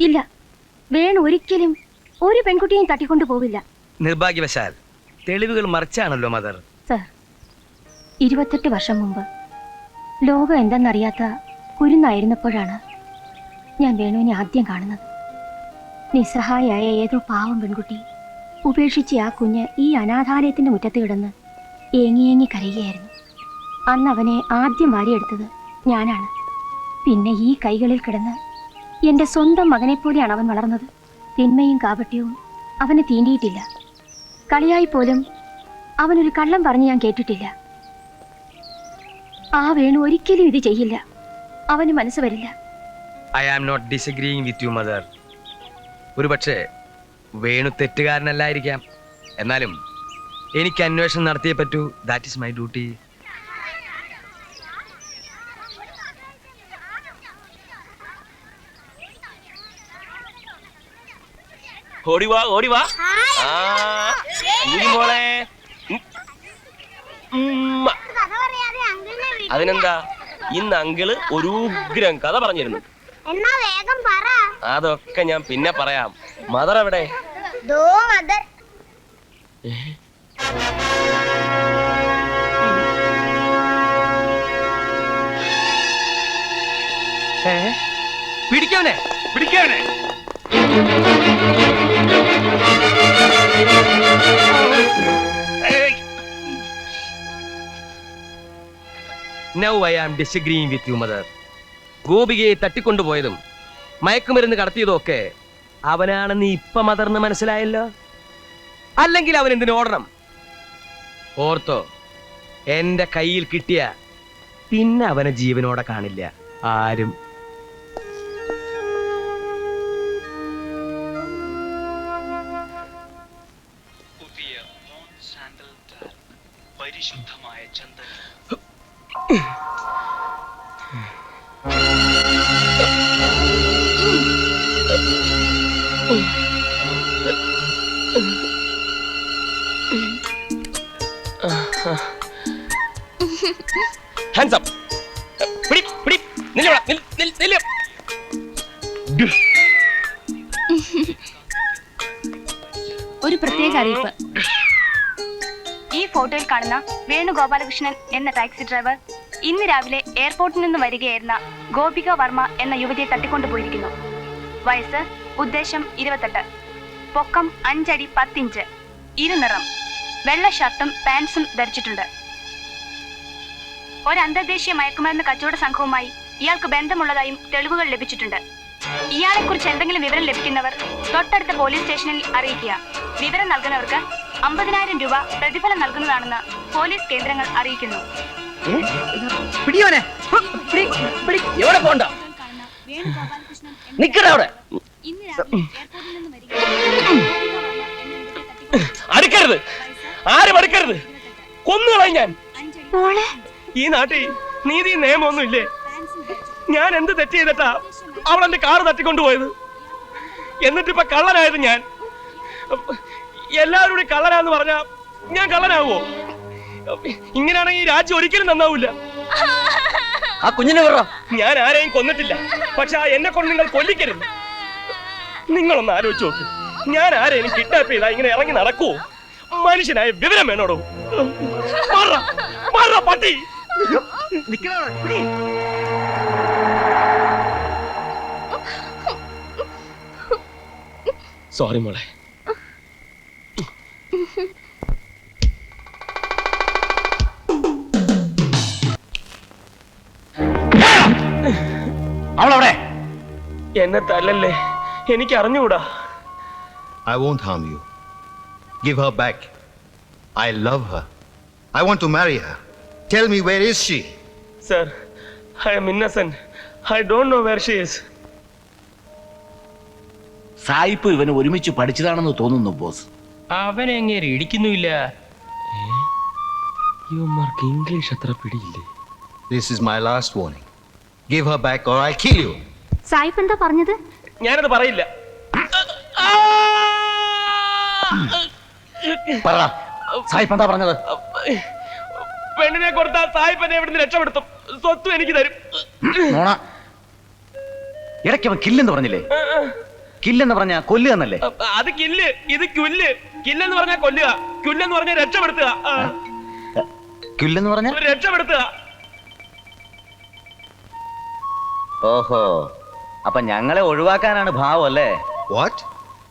ഇല്ല. വേണു ഒരിക്കലും ഒരു പെൺകുട്ടിയെയും തട്ടിക്കൊണ്ടു പോവില്ല. നിർഭാഗ്യവശാൽ തെളിവുകൾ മറിച്ചാണല്ലോ മദർ. സർ ഇരുപത്തെട്ട് വർഷം മുമ്പ് ലോകം എന്തെന്നറിയാത്ത കുരുന്നായിരുന്നപ്പോഴാണ് ഞാൻ വേണുവിനെ ആദ്യം കാണുന്നത്. നിസ്സഹായായ ഏതോ പാവം പെൺകുട്ടി ഉപേക്ഷിച്ച് ആ കുഞ്ഞ് ഈ അനാഥാലയത്തിന്റെ മുറ്റത്ത് കിടന്ന് ഏങ്ങി ഏങ്ങി കരയുകയായിരുന്നു. അന്ന് അവനെ ആദ്യം വാരിയെടുത്തത് ഞാനാണ്. പിന്നെ ഈ കൈകളിൽ കിടന്ന് എന്റെ സ്വന്തം മകനെ മകനെപ്പോലെയാണ് അവൻ വളർന്നത്. തിന്മയും കാപട്യവും അവനെ തീണ്ടിയിട്ടില്ല. കളിയായി പോലും അവനൊരു കള്ളം പറഞ്ഞ് ഞാൻ കേട്ടിട്ടില്ല. ആ വേണു ഒരിക്കലും ഇത് ചെയ്യില്ല. അവന് മനസ്സ് വരില്ല. I am not disagreeing with you mother ഒരുപക്ഷെ വേണു തെറ്റുകാരനല്ലായിരിക്കാം. എന്നാലും എനിക്ക് അന്വേഷണം നടത്തിയേ പറ്റൂ. ദാറ്റ് ഇസ് മൈ ഡ്യൂട്ടി ഓടി വാ ഓടി വാ. ആ മോളെ. ഉമ്മ. അതിനെന്താ? ഇന്ന് അങ്കിൾ ഒരു ഉഗ്രം കഥ പറഞ്ഞിരുന്നു. എന്നാ വേഗം പറ. അതൊക്കെ ഞാൻ പിന്നെ പറയാം. മദർ എവിടെ? ദോ മദർ. പിടിക്കവനെ പിടിക്കവനെ now I am disagreeing with you mother ഗോപികയെ തട്ടിക്കൊണ്ടുപോയതും മയക്കുമരുന്ന് കടത്തിയതും ഒക്കെ അവനാണെന്ന് ഇപ്പൊ മദർന്ന് മനസ്സിലായല്ലോ? അല്ലെങ്കിൽ അവൻ എന്തിനു ഓടണം? ഓർത്തോ എന്റെ കയ്യിൽ കിട്ടിയ പിന്നെ അവനെ ജീവനോടെ കാണില്ല. ആരും പരിശുദ്ധമായ ചന്ദനം ഹാൻഡ്സ് അപ്പ് പിടി പിടി. നില്ല്. ഒരു പ്രത്യേക അറിയിപ്പ്. ഈ ഫോട്ടോയിൽ കാണുന്ന വേണുഗോപാലകൃഷ്ണൻ എന്ന ടാക്സി ഡ്രൈവർ ഇന്ന് രാവിലെ എയർപോർട്ടിൽ നിന്ന് വരികയായിരുന്ന ഗോപിക വർമ്മ എന്ന യുവതിയെ തട്ടിക്കൊണ്ടുപോയിരിക്കുന്നു വയസ്സ് ഉദ്ദേശം ഇരുപത്തെട്ട്. പൊക്കം അഞ്ചടി പത്തിഞ്ച്. ഇരുനിറം. വെള്ള ഷർട്ടും പാൻസും ധരിച്ചിട്ടുണ്ട്. ഒരു അന്തർദേശീയ മയക്കുമരുന്ന് കച്ചവട സംഘവുമായി ഇയാൾക്ക് ബന്ധമുള്ളതായും തെളിവുകൾ ലഭിച്ചിട്ടുണ്ട്. ഇയാളെക്കുറിച്ച് എന്തെങ്കിലും വിവരം ലഭിക്കുന്നവർ തൊട്ടടുത്ത പോലീസ് സ്റ്റേഷനിൽ അറിയിക്കുക. വിവരം നൽകുന്നവർക്ക് അമ്പതിനായിരം രൂപ പ്രതിഫലം നൽകുന്നതാണെന്ന് പോലീസ് കേന്ദ്രങ്ങൾ അറിയിക്കുന്നു. പിടിയോനെ. എവിടെ പോണ്ട? നിക്കട അവിടെ. അടുക്കരുത്. ആരും അടുക്കരുത്. കൊന്നുകളയും ഞാൻ. ഈ നാട്ടിൽ നീതി നിയമമൊന്നും ഇല്ലേ? ഞാൻ എന്ത് തെറ്റ് ചെയ്തിട്ടാ അവൾ എന്റെ കാറ് തട്ടിക്കൊണ്ടുപോയത്? എന്നിട്ടിപ്പ കള്ളനായത് ഞാൻ. എല്ലാവരും കൂടി കള്ളനാന്ന് പറഞ്ഞാ ഞാൻ കള്ളനാവോ ഇങ്ങനെയാണെങ്കിൽ ഈ രാജ്യം ഒരിക്കലും നന്നാവൂല ആ കുഞ്ഞിനെ പറ ഞാൻ ആരെയും കൊന്നിട്ടില്ല. പക്ഷെ ആ എന്നെ കൊണ്ട് നിങ്ങൾ കൊല്ലിക്കരുത്. നിങ്ങളൊന്ന് ആലോചിച്ച് നോക്ക്. ഞാൻ ആരെയും കിഡ്നാപ്പ് ചെയ്താ ഇങ്ങനെ ഇറങ്ങി നടക്കുവോ? മനുഷ്യനായ വിവരം വേണോടോ? പട്ടി. സോറി മോളെ. അവളവിടെ. എന്നെ തല്ലല്ലേ? എനിക്ക് അറിഞ്ഞുകൂടാ I won't harm you give her back I love her I want to marry her tell me where is she sir I am innocent I don't know where she is സായിപ്പ് ഇവന് ഒരുമിച്ച് പഠിച്ചതാണെന്ന് തോന്നുന്നു ബോസ്. അവനെ എങ്ങനെ ഇടിക്കുന്നുമില്ല. ഇവന്മാർക്ക് English അത്ര പിടിയില്ലേ? This is my last warning. Give her back or I kill you. സായിപ്പ് എന്താ പറഞ്ഞത്? ഞാനത് പറയില്ല. പറ. സായിപ്പ് എന്താ പറഞ്ഞത്? പെണ്ണിനെ കൊടുത്ത സായിപ്പ് എന്നെ ഇവിടുന്ന് രക്ഷപ്പെടുത്തും? സ്വത്തും എനിക്ക് തരും. നോണ ഇടയ്ക്ക് അവൻ കില്ലെന്ന് പറഞ്ഞില്ലേ? കില്ലെന്ന് പറഞ്ഞ കൊല്ലുക എന്നല്ലേ? അത് കില്ല്. ഇത് ക്യുല്ല് കില്ലെന്ന് പറഞ്ഞാൽ കൊല്ലുക. ക്യുല്ലെന്ന് പറഞ്ഞാൽ രക്ഷപ്പെടുത്തുക. കുല്ല് കില്ലെന്ന് പറഞ്ഞ? രക്ഷപ്പെടുത്തുക. ഓഹോ അപ്പൊ ഞങ്ങളെ ഒഴിവാക്കാനാണ് ഭാവം അല്ലേ What?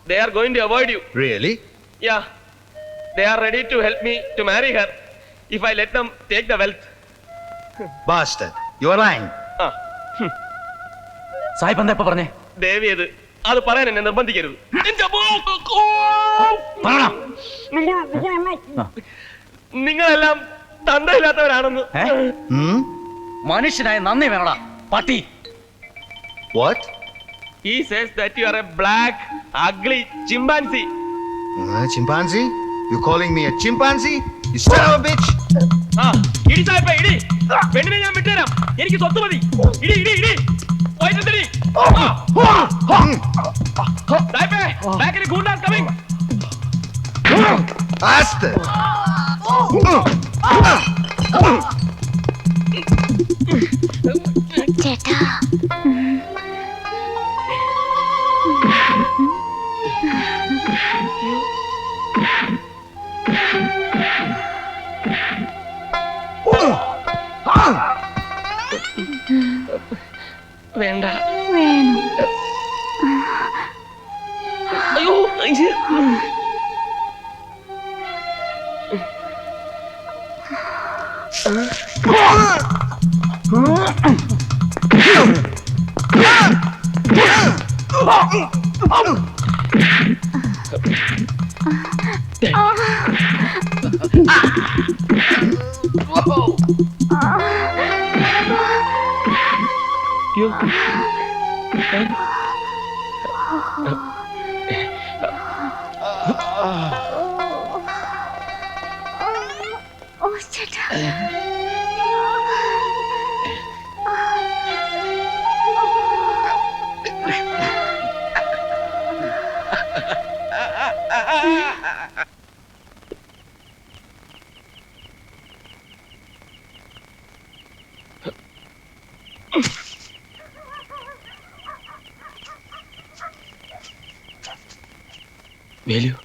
They are going to avoid you Really? Yeah they are ready to help me to marry her if I let them take the wealth Bastard. You are lying. ആ സാഹിബ് എന്താ ഇപ്പൊ പറഞ്ഞേ ദേവിയത് അത് പറയാൻ എന്നെ നിർബന്ധിക്കരുത് എന്റെ അമ്മോ! പറയണം. നിങ്ങളെല്ലാം തന്തയില്ലാത്തവരാണെന്ന് ഏ? Hmm? മനുഷ്യനായ നന്ദി വേണടാ പട്ടി What? He says that you are a black, ugly chimpanzee. Uh, chimpanzee? You calling me a chimpanzee? You son of a bitch! ആ ഇടി സാഹിബ് ഇടി പെണ്ണിനെ ഞാൻ വിട്ടുതരാം എനിക്ക് സ്വത്ത് മതി ഇടി ഇടി ഇടി വൈദ്യുതി സാഹിബേ ബാക്കിൽ ഗൂണ്ടാസ് കമ്മിങ് Bastard! വേണ്ട. വേണം. അയ്യോ ഇത്. Yok. വേലു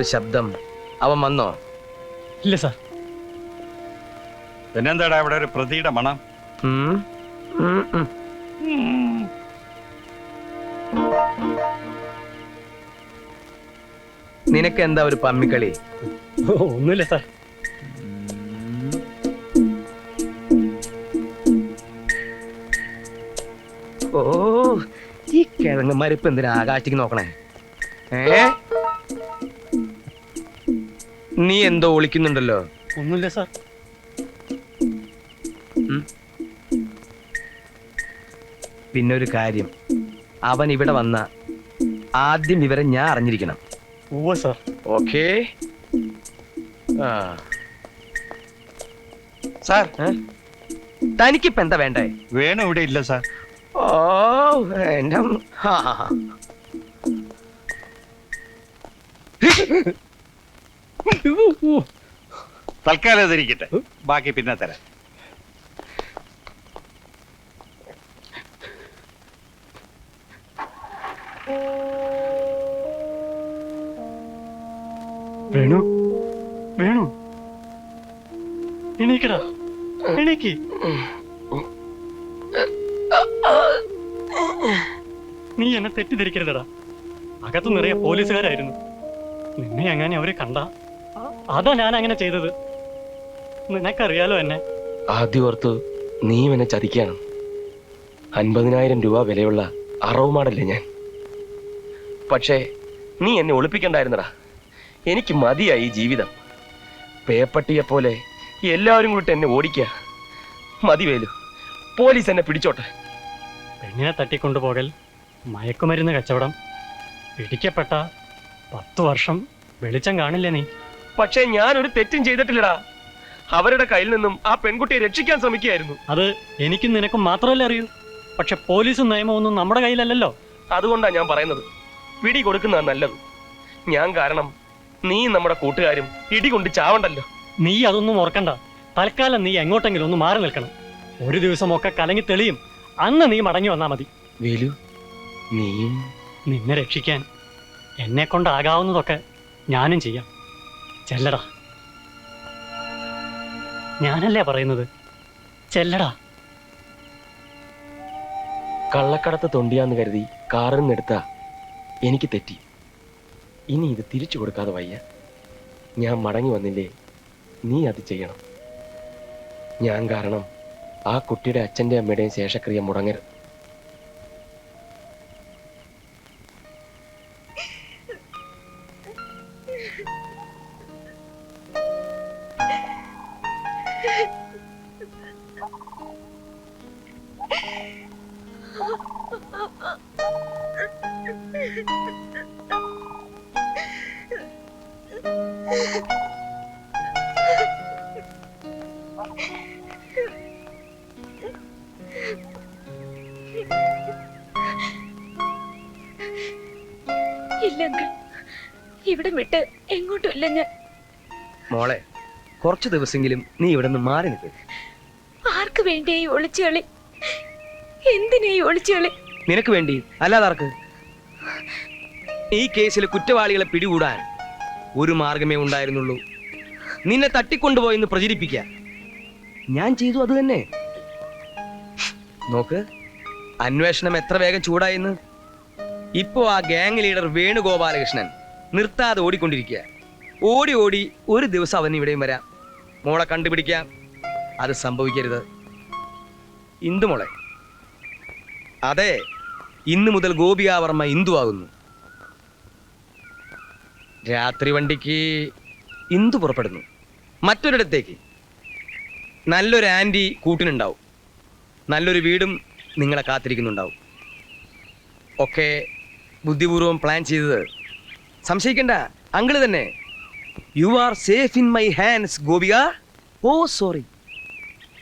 ഒരു ശബ്ദം. അവൻ വന്നോ? ഇല്ല സാർ. പിന്നെന്താടാ ഇവിടെ ഒരു പ്രതിയുടെ മണം? ഉം? ഉം, ഉം. നിനക്ക് എന്താ ഒരു പമ്മിക്കളി? ഒന്നുമില്ല സാർ. ഓ ഈ കിഴങ്ങന്മാർ ഇപ്പൊ എന്തിനാ ആകാശത്തേക്ക് നോക്കണേ? ഏ? നീ എന്തോ ഒളിക്കുന്നുണ്ടല്ലോ ഒന്നുമില്ല സാർ. പിന്നെ ഒരു കാര്യം. അവൻ ഇവിടെ വന്ന ആദ്യം വിവരം ഞാൻ അറിഞ്ഞിരിക്കണം. ഉവ്വ സാർ. ഓക്കേ. ആ. സാർ തനിക്കിപ്പോ എന്താ വേണ്ടേ? വേണു ഇവിടെ ഇല്ല സാർ. ഓ എന്റെ ആ. തൽക്കാലം അതിരിക്കട്ടെ. ബാക്കി പിന്നെ തരാം. വേണു? വേണു? എണീക്കടാ. എണീക്ക്. നീ എന്നെ തെറ്റിദ്ധരിക്കരുതടാ. അകത്ത് നിറയെ പോലീസുകാരായിരുന്നു. നിന്നെ എങ്ങനെ അവർ കണ്ട? അതാ ഞാൻ അങ്ങനെ ചെയ്തത്? നിനക്കറിയാലോ എന്നെ. ആദ്യം ഓർത്ത് നീ എന്നെ ചതിക്കാണ്. അൻപതിനായിരം രൂപ വിലയുള്ള അറവുമാടല്ലേ ഞാൻ? പക്ഷേ നീ എന്നെ ഒളിപ്പിക്കണ്ടായിരുന്നടാ. എനിക്ക് മതിയായി ഈ ജീവിതം. പേപ്പട്ടിയെ പോലെ എല്ലാവരും കൂടി എന്നെ ഓടിക്കുക മതി വേലു പോലീസ് എന്നെ പിടിച്ചോട്ടെ. പെണ്ണിനെ തട്ടിക്കൊണ്ടുപോകൽ മയക്കുമരുന്ന് കച്ചവടം പിടിക്കപ്പെട്ട പത്തു വർഷം വെളിച്ചം കാണില്ലേ നീ? പക്ഷേ ഞാൻ ഒരു തെറ്റും ചെയ്തിട്ടില്ലടാ. അവരുടെ കയ്യിൽ നിന്നും ആ പെൺകുട്ടിയെ രക്ഷിക്കാൻ ശ്രമിക്കുകയായിരുന്നു. അത് എനിക്കും നിനക്കും മാത്രമല്ല അറിയൂ? പക്ഷെ പോലീസും നിയമവും ഒന്നും നമ്മുടെ കയ്യിലല്ലല്ലോ. അതുകൊണ്ടാ ഞാൻ പറയുന്നത്. പിടി കൊടുക്കുന്നതാ നല്ലത്. ഞാൻ കാരണം നീ നമ്മുടെ കൂട്ടുകാരും ഇടി കൊണ്ട് ചാവണ്ടല്ലോ. നീ അതൊന്നും ഓർക്കണ്ട. തൽക്കാലം നീ എങ്ങോട്ടെങ്കിലും ഒന്ന് മാറി നിൽക്കണം. ഒരു ദിവസമൊക്കെ കലങ്ങി തെളിയും. അന്ന് നീ മടങ്ങി വന്നാ മതി. വേലു നീയും നിന്നെ രക്ഷിക്കാൻ എന്നെ കൊണ്ടാകാവുന്നതൊക്കെ ഞാനും ചെയ്യാം. ചെല്ലടാ. ഞാനല്ലേ പറയുന്നത്? ചെല്ലടാ. കള്ളക്കടത്ത് തൊണ്ടിയാന്ന് കരുതി കാറിൽ നിന്നെടുത്ത എനിക്ക് തെറ്റി. ഇനി ഇത് തിരിച്ചു കൊടുക്കാതെ വയ്യ. ഞാൻ മടങ്ങി വന്നില്ലേ നീ അത് ചെയ്യണം. ഞാൻ കാരണം ആ കുട്ടിയുടെ അച്ഛന്റെ അമ്മയുടെയും ശേഷക്രിയ മുടങ്ങരുത്. ഇല്ല അങ്കിൾ ഇവിടെ വിട്ട് എങ്ങോട്ടും ഇല്ല ഞാൻ മോളെ കുറച്ച് ദിവസമെങ്കിലും നീ ഇവിടെ നിന്ന് മാറി നിൽക്ക്. ആർക്ക് വേണ്ടി ഈ ഒളിച്ചുകളി എന്തിനാ ഈ ഒളിച്ചുകളി നിനക്ക് വേണ്ടി അല്ലാതെ ആർക്ക്? ഈ കേസിലെ കുറ്റവാളികളെ പിടികൂടാൻ ഒരു മാർഗമേ ഉണ്ടായിരുന്നുള്ളൂ. നിന്നെ തട്ടിക്കൊണ്ടുപോയെന്ന് പ്രചരിപ്പിക്കുക. ഞാൻ ചെയ്തു അത് തന്നെ. നോക്ക് അന്വേഷണം എത്ര വേഗം ചൂടായെന്ന് ഇപ്പോ ആ ഗാങ് ലീഡർ വേണുഗോപാലകൃഷ്ണൻ നിർത്താതെ ഓടിക്കൊണ്ടിരിക്കുക. ഓടി ഓടി ഒരു ദിവസം അവൻ ഇവിടെയും വരാം. മോളെ കണ്ടുപിടിക്കാം. അത് സംഭവിക്കരുത്. ഇന്ദു മോളെ. അതെ ഇന്ന് മുതൽ ഗോപികാവർമ്മ ഇന്ദു ആകുന്നു രാത്രി വണ്ടിക്ക് ഇന്ദു പുറപ്പെടുന്നു. മറ്റൊരിടത്തേക്ക്. നല്ലൊരു ആന്റി കൂട്ടിനുണ്ടാവും. നല്ലൊരു വീടും നിങ്ങളെ കാത്തിരിക്കുന്നുണ്ടാവും. ഒക്കെ ബുദ്ധിപൂർവം പ്ലാൻ ചെയ്തത്. സംശയിക്കണ്ട അങ്കിൾ തന്നെ you are safe in my hands Gopika oh sorry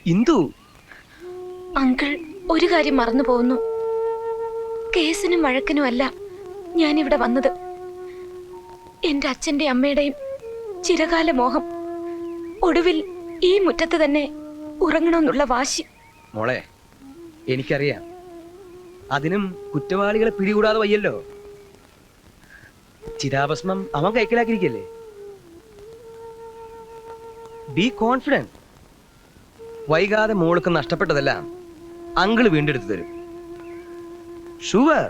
Indu uncle ഒരു കാര്യം മറന്നു പോകുന്നു. കേസിനും വഴക്കിനും അല്ല ഞാൻ ഇവിടെ വന്നത്. എന്റെ അച്ഛന്റെ അമ്മയുടെയും ചിരകാല മോഹം ഒടുവിൽ ഈ മുറ്റത്ത് തന്നെ ഉറങ്ങണമെന്നുള്ള വാശി. മോളെ എനിക്കറിയാം. അതിനും കുറ്റവാളികളെ പിടികൂടാതെ വയ്യല്ലോ. ചിതാഭസ്മം അവൻ കൈക്കലാക്കിയിരിക്കല്ലേ? ബി കോൺഫിഡന്റ് വൈകാതെ മോൾക്ക് നഷ്ടപ്പെട്ടതെല്ലാം അങ്കിൾ വീണ്ടെടുത്തു തരും. ഷുവർ.